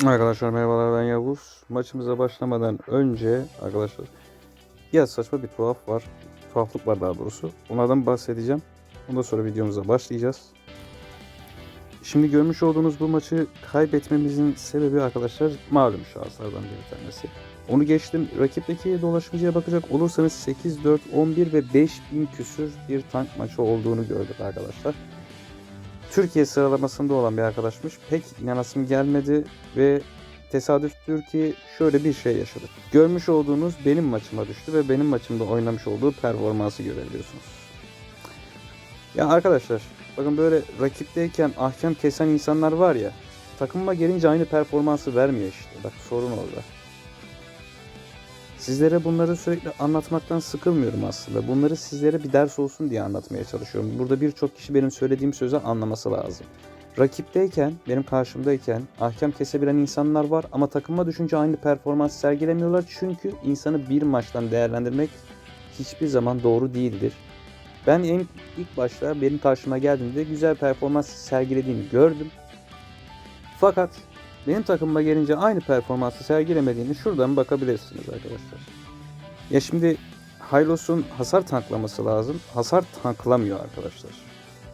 Arkadaşlar merhabalar ben Yavuz. Maçımıza başlamadan önce arkadaşlar biraz saçma bir tuhaf var. Tuhaflık var daha doğrusu. Onlardan bahsedeceğim. Ondan sonra videomuza başlayacağız. Şimdi görmüş olduğunuz bu maçı kaybetmemizin sebebi arkadaşlar malum şahıslardan bir tanesi. Onu geçtim. Rakipteki dolaşımcıya bakacak olursanız 8, 4, 11 ve 5000 küsür bir tank maçı olduğunu gördük arkadaşlar. Türkiye sıralamasında olan bir arkadaşmış. Pek inanasım gelmedi ve tesadüftür ki şöyle bir şey yaşadık. Görmüş olduğunuz benim maçıma düştü ve benim maçımda oynamış olduğu performansı görebiliyorsunuz. Ya arkadaşlar bakın böyle rakipteyken ahkam kesen insanlar var ya takımıma gelince aynı performansı vermiyor işte. Bak sorun orada. Sizlere bunları sürekli anlatmaktan sıkılmıyorum aslında. Bunları sizlere bir ders olsun diye anlatmaya çalışıyorum. Burada birçok kişi benim söylediğim sözü anlaması lazım. Rakipteyken, benim karşımdayken ahkam kesebilen insanlar var ama takıma düşünce aynı performans sergilemiyorlar. Çünkü insanı bir maçtan değerlendirmek hiçbir zaman doğru değildir. Ben en ilk başta benim karşıma geldiğinde güzel performans sergilediğini gördüm. Fakat benim takımıma gelince aynı performansı sergilemediğini şuradan bakabilirsiniz arkadaşlar. Ya şimdi Hylos'un hasar tanklaması lazım. Hasar tanklamıyor arkadaşlar.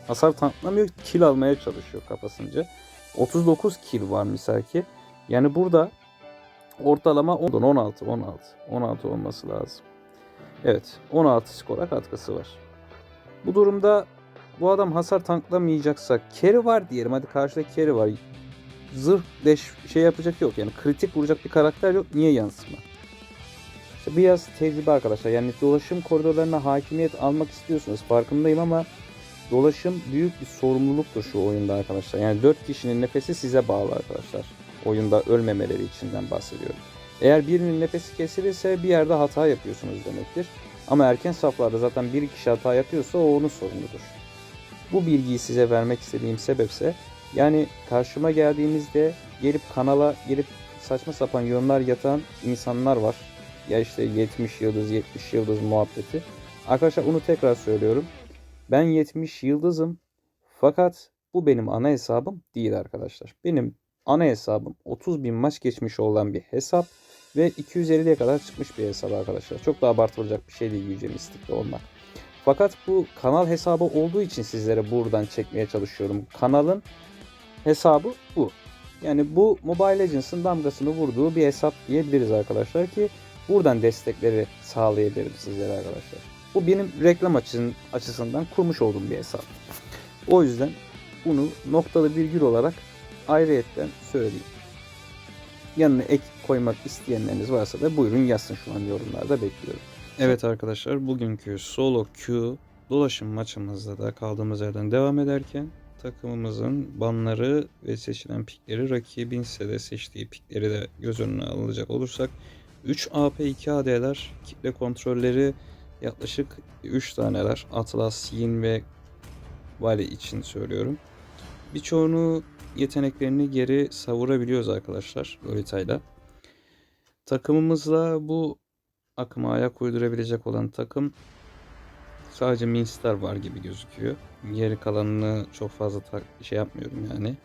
Hasar tanklamıyor, kill almaya çalışıyor kafasınca. 39 kill var misal ki. Yani burada ortalama 10, 16, 16, 16 olması lazım. Evet, 16 skora katkısı var. Bu durumda bu adam hasar tanklamayacaksa carry var diyelim. Hadi karşıda carry var zırh deş şey yapacak yok yani kritik vuracak bir karakter yok niye yansıma? İşte biraz tecrübe arkadaşlar yani dolaşım koridorlarına hakimiyet almak istiyorsunuz farkındayım ama dolaşım büyük bir sorumluluktur şu oyunda arkadaşlar. Yani 4 kişinin nefesi size bağlı arkadaşlar. Oyunda ölmemeleri içinden bahsediyorum. Eğer birinin nefesi kesilirse bir yerde hata yapıyorsunuz demektir. Ama erken saflarda zaten bir kişi hata yapıyorsa o onun sorunudur. Bu bilgiyi size vermek istediğim sebepse yani karşıma geldiğinizde gelip kanala gelip saçma sapan yorumlar yatan insanlar var. Ya işte 70 yıldız 70 yıldız muhabbeti. Arkadaşlar onu tekrar söylüyorum. Ben 70 yıldızım. Fakat bu benim ana hesabım değil arkadaşlar. Benim ana hesabım 30 bin maç geçmiş olan bir hesap ve 250'ye kadar çıkmış bir hesap arkadaşlar. Çok da abartılacak bir şey değil Yüce Mistik'te olmak. Fakat bu kanal hesabı olduğu için sizlere buradan çekmeye çalışıyorum. Kanalın hesabı bu. Yani bu Mobile Legends'ın damgasını vurduğu bir hesap diyebiliriz arkadaşlar ki buradan destekleri sağlayabilirim sizlere arkadaşlar. Bu benim reklam açısın, açısından kurmuş olduğum bir hesap. O yüzden bunu noktalı virgül olarak ayrıyetten söyleyeyim. Yanına ek koymak isteyenleriniz varsa da buyurun yazsın şu an yorumlarda bekliyorum. Evet arkadaşlar bugünkü solo Q dolaşım maçımızda da kaldığımız yerden devam ederken takımımızın banları ve seçilen pikleri rakibin ise de seçtiği pikleri de göz önüne alınacak olursak 3 AP 2 AD'ler kitle kontrolleri yaklaşık 3 taneler Atlas, Yin ve Vale için söylüyorum. Birçoğunu yeteneklerini geri savurabiliyoruz arkadaşlar Lolita'yla. Takımımızla bu akıma ayak uydurabilecek olan takım sadece Minstar var gibi gözüküyor. Geri kalanını çok fazla şey yapmıyorum yani.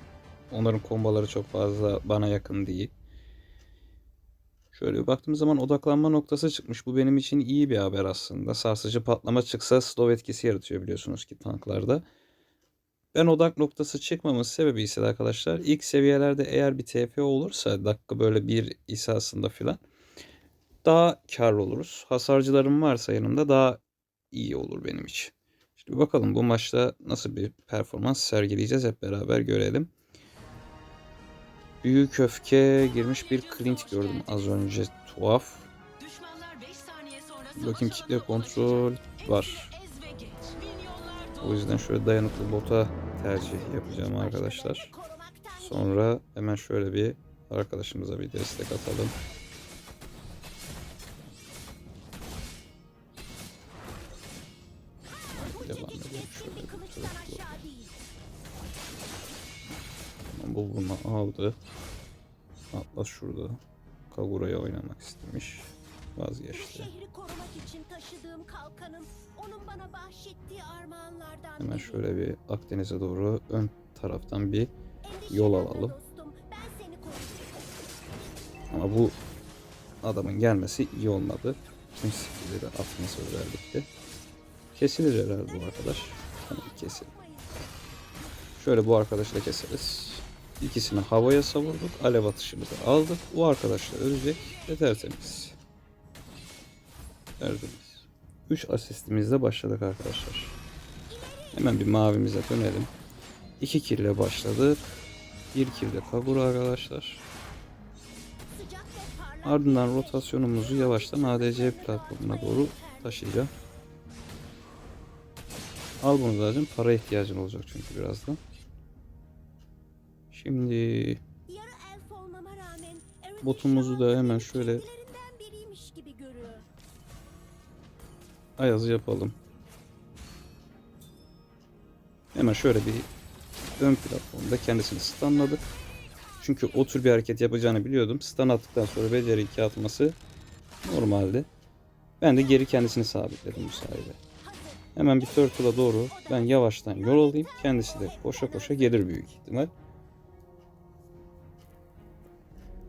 Onların kombaları çok fazla bana yakın değil. Şöyle bir baktığımız zaman odaklanma noktası çıkmış. Bu benim için iyi bir haber aslında. Sarsıcı patlama çıksa slow etkisi yaratıyor biliyorsunuz ki tanklarda. Ben odak noktası çıkmaması sebebi ise arkadaşlar ilk seviyelerde eğer bir TF olursa dakika böyle bir isasında filan daha karlı oluruz. Hasarcılarım varsa yanımda daha iyi olur benim için. Şimdi bakalım bu maçta nasıl bir performans sergileyeceğiz hep beraber görelim. Büyük öfke girmiş bir Clint gördüm az önce tuhaf. Bakayım kitle kontrol var. O yüzden şöyle dayanıklı bota tercih yapacağım arkadaşlar. Sonra hemen şöyle bir arkadaşımıza bir destek atalım. Bunu aldı. Atlas şurada. Kagura'ya oynamak istemiş. Vazgeçti. Şehri korumak için taşıdığım kalkanım onun bana bahşettiği armağanlardan Hemen şöyle bir Akdeniz'e doğru ön taraftan bir yol alalım. Ama bu adamın gelmesi iyi olmadı. Tüm skillleri atması özellikle. Kesilir herhalde bu arkadaş. Tamam kesin. Şöyle bu arkadaşı da keseriz. İkisini havaya savurduk. Alev atışımızı aldık. Bu arkadaş da ölecek ve tertemiz. Tertemiz. 3 asistimizle başladık arkadaşlar. Hemen bir mavimize dönelim. 2 kill ile başladık. 1 kill de Kagura arkadaşlar. Ardından rotasyonumuzu yavaştan ADC platformuna doğru taşıyacağım. Al bunu zaten para ihtiyacın olacak çünkü birazdan. Şimdi Botumuzu da hemen şöyle- ayazı yapalım. Hemen şöyle bir ön platformda kendisini stunladık. Çünkü o tür bir hareket yapacağını biliyordum. Stun attıktan sonra beceri 2 atması normaldi. Ben de geri kendisini sabitledim bu sayede. Hemen bir turtle'a doğru ben yavaştan yol alayım. Kendisi de koşa koşa gelir büyük ihtimal.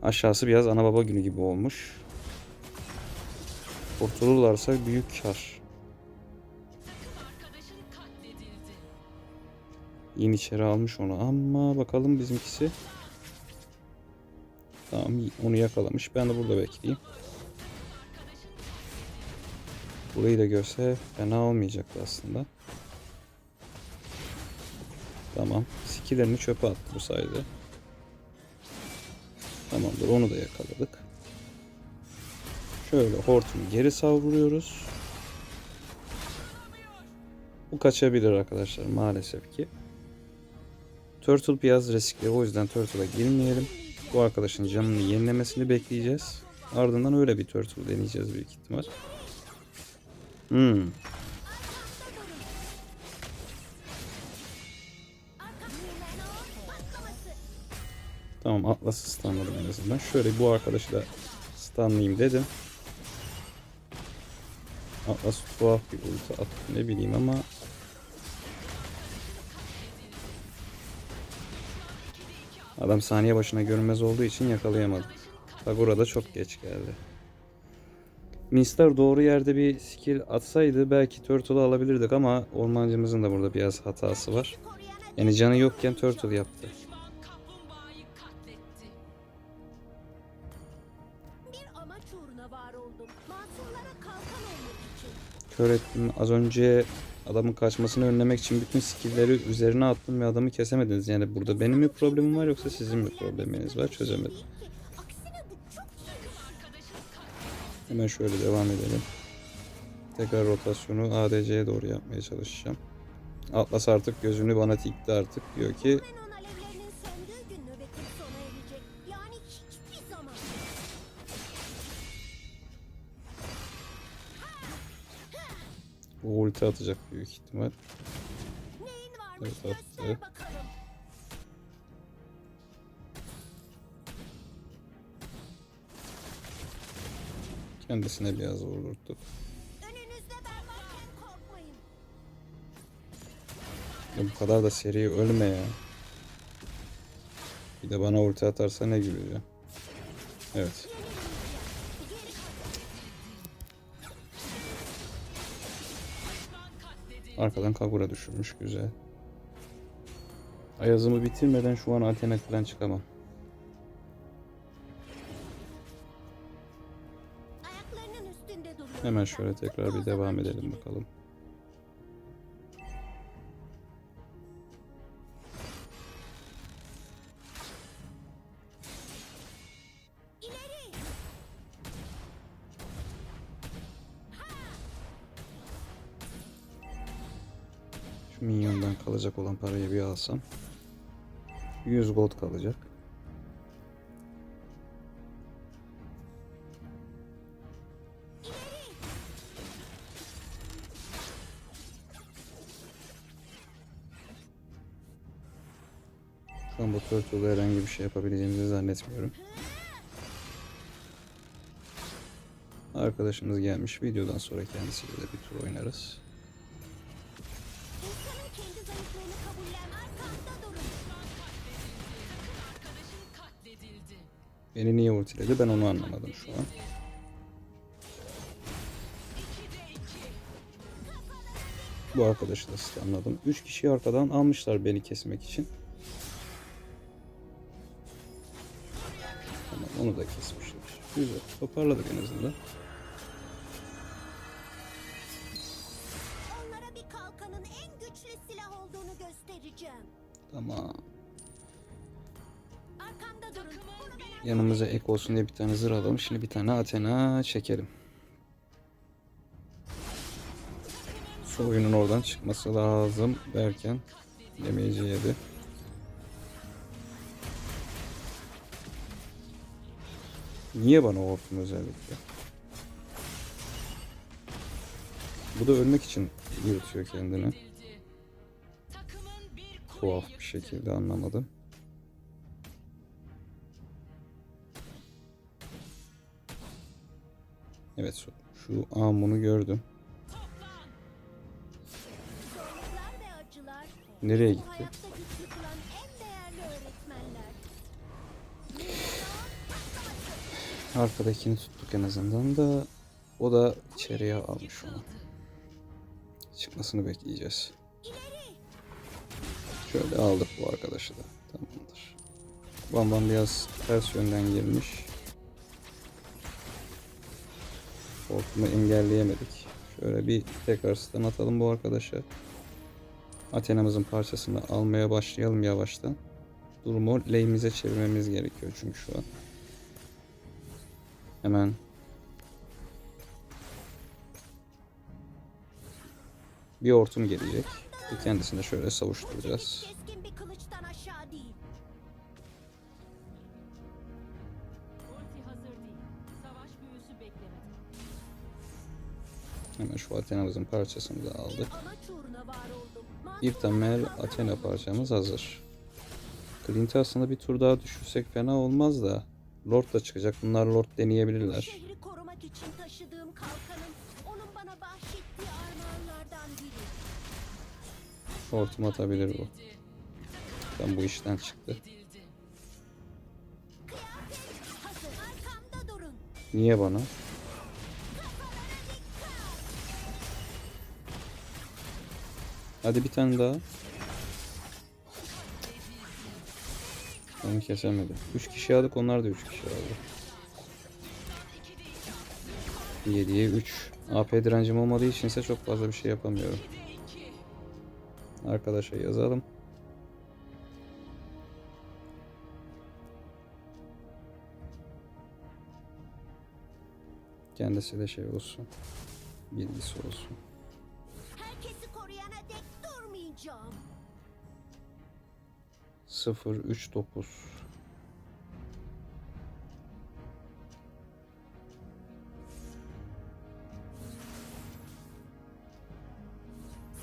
Aşağısı biraz ana baba günü gibi olmuş. Kurtulurlarsa büyük kar. Yeni içeri almış onu ama bakalım bizimkisi. Tamam onu yakalamış. Ben de burada bekleyeyim. Burayı da görse fena olmayacaktı aslında. Tamam. Skillerini çöpe attı bu sayede. Tamamdır onu da yakaladık. Şöyle hortumu geri savruyoruz. Bu kaçabilir arkadaşlar maalesef ki. Turtle biraz riskli o yüzden Turtle'a girmeyelim. Bu arkadaşın canını yenilemesini bekleyeceğiz. Ardından öyle bir Turtle deneyeceğiz büyük ihtimal. Hmm. Tamam Atlas'ı stunladım en azından. Şöyle bu arkadaşı da stunlayayım dedim. Atlas tuhaf bir ulti attı ne bileyim ama Adam saniye başına görünmez olduğu için yakalayamadık. Kagura da çok geç geldi. Mister doğru yerde bir skill atsaydı belki Turtle'ı alabilirdik ama ormancımızın da burada biraz hatası var. Yani canı yokken Turtle yaptı. Kör ettim. Az önce adamın kaçmasını önlemek için bütün skill'leri üzerine attım ve adamı kesemediniz. Yani burada benim mi problemim var yoksa sizin mi probleminiz var çözemedim. Hemen şöyle devam edelim. Tekrar rotasyonu ADC'ye doğru yapmaya çalışacağım. Atlas artık gözünü bana dikti artık. Diyor ki ulti atacak büyük ihtimal. Varmış Evet, attı. Kendisine biraz vurdurttuk. Ya bu kadar da seri ölme ya. Bir de bana ulti atarsa ne ya. Evet. Arkadan Kagura düşürmüş güzel. Ayazımı bitirmeden şu an falan çıkamam. Hemen şöyle tekrar bir devam edelim bakalım. Minyondan kalacak olan parayı bir alsam. 100 gold kalacak. Şu an bu Turtle'da herhangi bir şey yapabileceğimizi zannetmiyorum. Arkadaşımız gelmiş. Videodan sonra kendisiyle de bir tur oynarız. Beni niye ultiledi ben onu anlamadım şu an. Bu arkadaşı da stunladım. 3 kişi arkadan almışlar beni kesmek için. Tamam onu da kesmişler. Güzel. Toparladık en azından. Onlara bir kalkanın en güçlü silah olduğunu göstereceğim. Tamam. Arkamda durun. Yanımıza ek olsun diye bir tane zırh alalım. Şimdi bir tane Athena çekelim. Şu oyunun oradan çıkması lazım derken demeyeci yedi. Niye bana o hortum özellikle? Bu da ölmek için yürütüyor kendini. Tuhaf bir şekilde anlamadım. Evet şu, şu Amun'u gördüm. Nereye gitti? Arkadakini tuttuk en azından da o da içeriye almış onu. Çıkmasını bekleyeceğiz. Şöyle aldık bu arkadaşı da. Tamamdır. Bam Bam biraz ters yönden girmiş. Hortumu engelleyemedik. Şöyle bir tekrar stun atalım bu arkadaşa. Athena'mızın parçasını almaya başlayalım yavaştan. Durumu lehimize çevirmemiz gerekiyor çünkü şu an. Hemen bir hortum gelecek. Kendisini şöyle savuşturacağız. Hemen şu Athena'mızın parçasını da aldık. Bir temel Athena parçamız hazır. Clint'i aslında bir tur daha düşürsek fena olmaz da. Lord da çıkacak. Bunlar Lord deneyebilirler. Hortum atabilir bu. Ben bu işten çıktı. Niye bana? Hadi bir tane daha. Onu kesemedi. 3 kişi aldık onlar da 3 kişi aldı. 7'ye 3. AP direncim olmadığı için ise çok fazla bir şey yapamıyorum. Arkadaşa yazalım. Kendisi de şey olsun. Bilgisi olsun. Herkesi koruyana dek durmayacağım. 0 3 9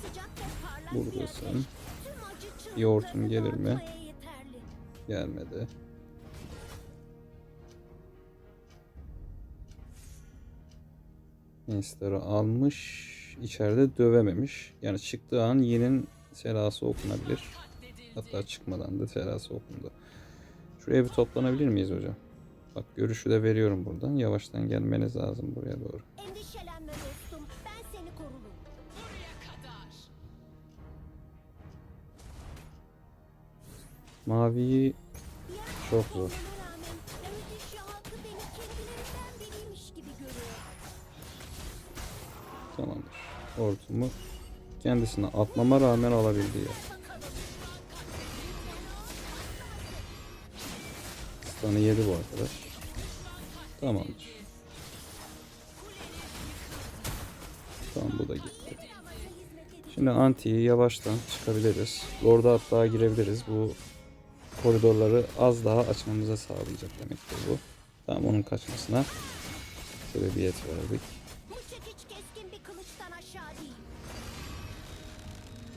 Sıcak ve parlak Buradasın. Yoğurtum gelir mi? gelmedi. Instar'ı almış. içeride dövememiş. Yani çıktığı an Yi'nin selası okunabilir. Hatta çıkmadan da selası okundu. Şuraya bir toplanabilir miyiz hocam? Bak görüşü de veriyorum buradan. Yavaştan gelmeniz lazım buraya doğru. Endişelenme dostum. Ben seni korurum. Buraya kadar. Maviyi Çok zor. tamamdır. Hortumu kendisine atmama rağmen alabildi ya. Stun'ı yedi bu arkadaş. Tamamdır. Tamam bu da gitti. Şimdi antiyi yavaştan çıkabiliriz. Lord'a hatta girebiliriz. Bu koridorları az daha açmamıza sağlayacak demektir bu. Tamam onun kaçmasına sebebiyet verdik.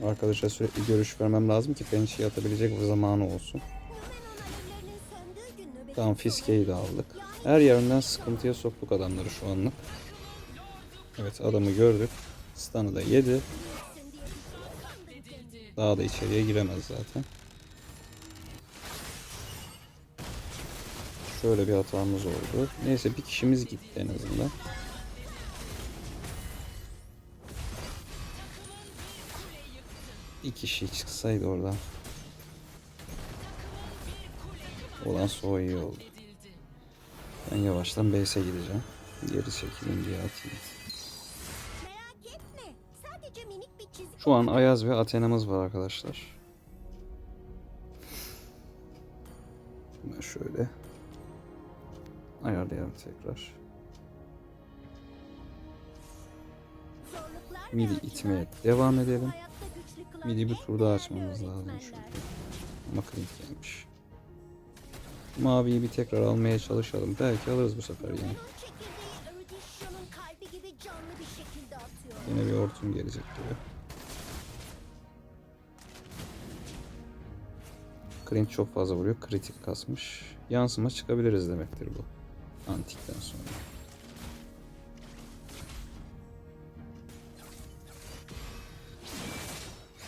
Arkadaşa sürekli görüş vermem lazım ki pençeyi atabilecek bir zamanı olsun. Tamam fiskeyi de aldık. Her yerinden sıkıntıya soktuk adamları şu anlık. Evet adamı gördük. Stun'ı da yedi. şey. Daha da içeriye giremez zaten. Şöyle bir hatamız oldu. Neyse bir kişimiz gitti en azından. Bir kişi çıksaydı oradan. Olan soğuk iyi oldu. Ben yavaştan base'e gideceğim. Geri çekilin diye atayım. Şu an Ayaz ve Athena'mız var arkadaşlar. Ben şöyle ayarlayalım tekrar. Midi itmeye devam edelim. Midi bir tur açmamız lazım çünkü. Ama Clint gelmiş. Maviyi bir tekrar almaya çalışalım. Belki alırız bu sefer yine. Yine bir hortum gelecek gibi. Clint çok fazla vuruyor. Kritik kasmış. Yansıma çıkabiliriz demektir bu. Antikten sonra.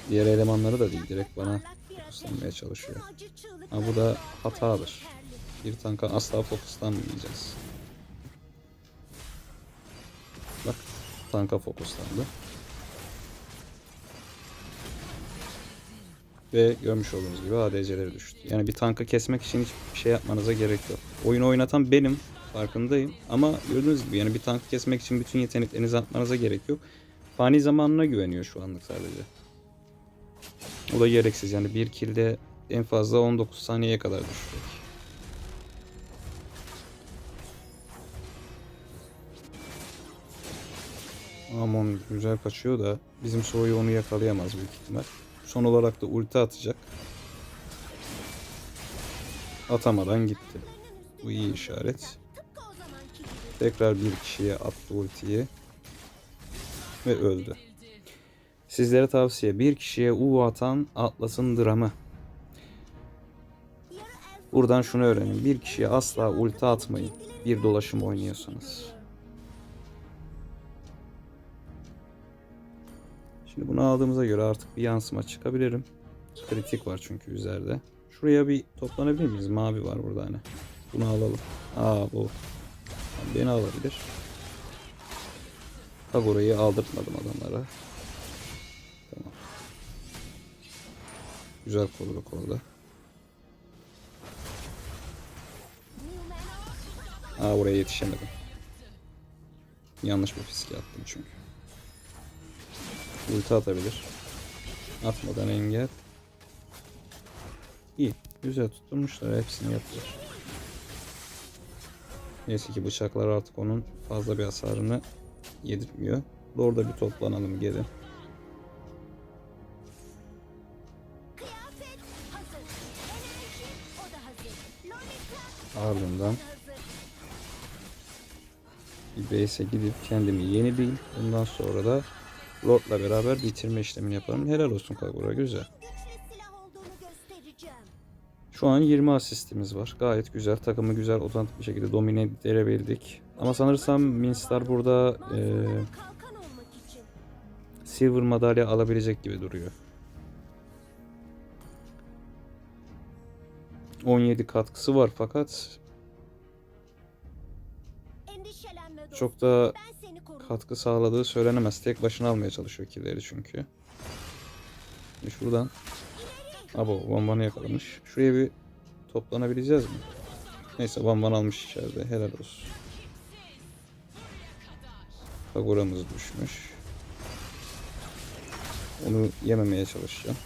Diğer elemanları da değil. Direkt bana fokuslanmaya çalışıyor. Ha, bu da hatadır. Bir tanka asla fokuslanmayacağız. Bak tanka fokuslandı. Ve görmüş olduğunuz gibi ADC'leri düştü. Yani bir tankı kesmek için hiçbir şey yapmanıza gerek yok. Oyunu oynatan benim farkındayım. Ama gördüğünüz gibi yani bir tankı kesmek için bütün yeteneklerinizi atmanıza gerek yok. Fani zamanına güveniyor şu anlık sadece. O da gereksiz yani bir kilde en fazla 19 saniyeye kadar düşecek. Amon güzel kaçıyor da bizim soyu onu yakalayamaz büyük ihtimal. Son olarak da ulti atacak. Atamadan gitti. Bu iyi işaret. Tekrar bir kişiye attı ultiyi. Ve öldü. Sizlere tavsiye bir kişiye U atan Atlas'ın dramı. Buradan şunu öğrenin. Bir kişiye asla ulti atmayın. Bir dolaşım oynuyorsanız. Şimdi bunu aldığımıza göre artık bir yansıma çıkabilirim. Kritik var çünkü üzerinde. Şuraya bir toplanabilir miyiz? Mavi var burada hani. Bunu alalım. Aa bu. Beni alabilir. Bak orayı aldırtmadım adamlara. Güzel koruduk orada. Aa oraya yetişemedim. Yanlış bir fiske attım çünkü. Ulti atabilir. Atmadan engel. İyi. Güzel tutturmuşlar. Hepsini yapıyor. Neyse ki bıçaklar artık onun fazla bir hasarını yedirmiyor. Orada bir toplanalım geri. Ardından bir base'e gidip kendimi yenileyim. Ondan sonra da Lord'la beraber bitirme işlemini yaparım. Helal olsun Kagura güzel. Şu an 20 asistimiz var. Gayet güzel. Takımı güzel otantik bir şekilde domine edebildik. Ama sanırsam Minstar burada e, silver madalya alabilecek gibi duruyor. 17 katkısı var fakat çok da katkı sağladığı söylenemez. Tek başına almaya çalışıyor killeri çünkü. Şimdi şuradan Abo Van yakalamış. Şuraya bir toplanabileceğiz mi? Neyse Van almış içeride. Helal olsun. Kagura'mız düşmüş. Onu yememeye çalışacağım.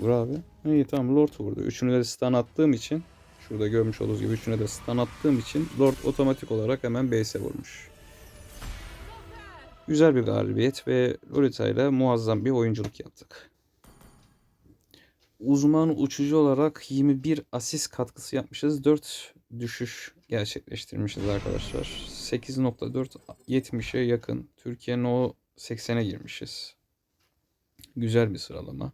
Vur abi. İyi tamam Lord vurdu. Üçünü de stun attığım için şurada görmüş olduğunuz gibi üçüne de stun attığım için Lord otomatik olarak hemen base'e vurmuş. Güzel bir galibiyet ve Lolita ile muazzam bir oyunculuk yaptık. Uzman uçucu olarak 21 asist katkısı yapmışız. 4 düşüş gerçekleştirmişiz arkadaşlar. 8.4 70'e yakın. Türkiye'nin o 80'e girmişiz. Güzel bir sıralama.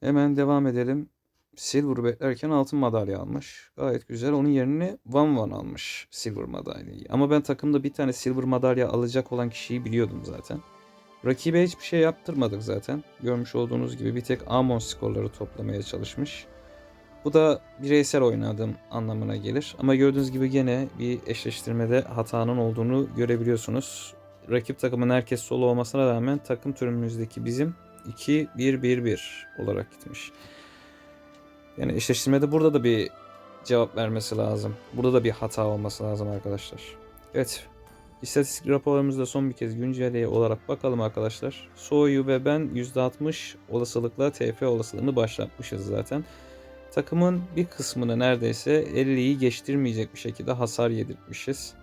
Hemen devam edelim. Silver beklerken altın madalya almış. Gayet güzel. Onun yerine Van Van almış Silver madalyayı. Ama ben takımda bir tane Silver madalya alacak olan kişiyi biliyordum zaten. Rakibe hiçbir şey yaptırmadık zaten. Görmüş olduğunuz gibi bir tek Amon skorları toplamaya çalışmış. Bu da bireysel oynadığım anlamına gelir. Ama gördüğünüz gibi gene bir eşleştirmede hatanın olduğunu görebiliyorsunuz. Rakip takımın herkes solo olmasına rağmen takım türümüzdeki bizim 2-1-1-1 olarak gitmiş. Yani eşleştirmede burada da bir cevap vermesi lazım. Burada da bir hata olması lazım arkadaşlar. Evet. İstatistik raporlarımızda son bir kez güncelleye olarak bakalım arkadaşlar. Soyu ve ben %60 olasılıkla TF olasılığını başlatmışız zaten. Takımın bir kısmını neredeyse 50'yi geçtirmeyecek bir şekilde hasar yedirtmişiz.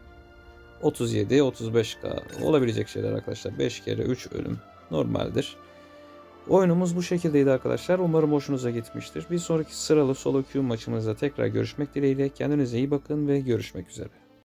37-35k olabilecek şeyler arkadaşlar. 5 kere 3 ölüm normaldir. Oyunumuz bu şekildeydi arkadaşlar. Umarım hoşunuza gitmiştir. Bir sonraki sıralı solo queue maçımızda tekrar görüşmek dileğiyle. Kendinize iyi bakın ve görüşmek üzere.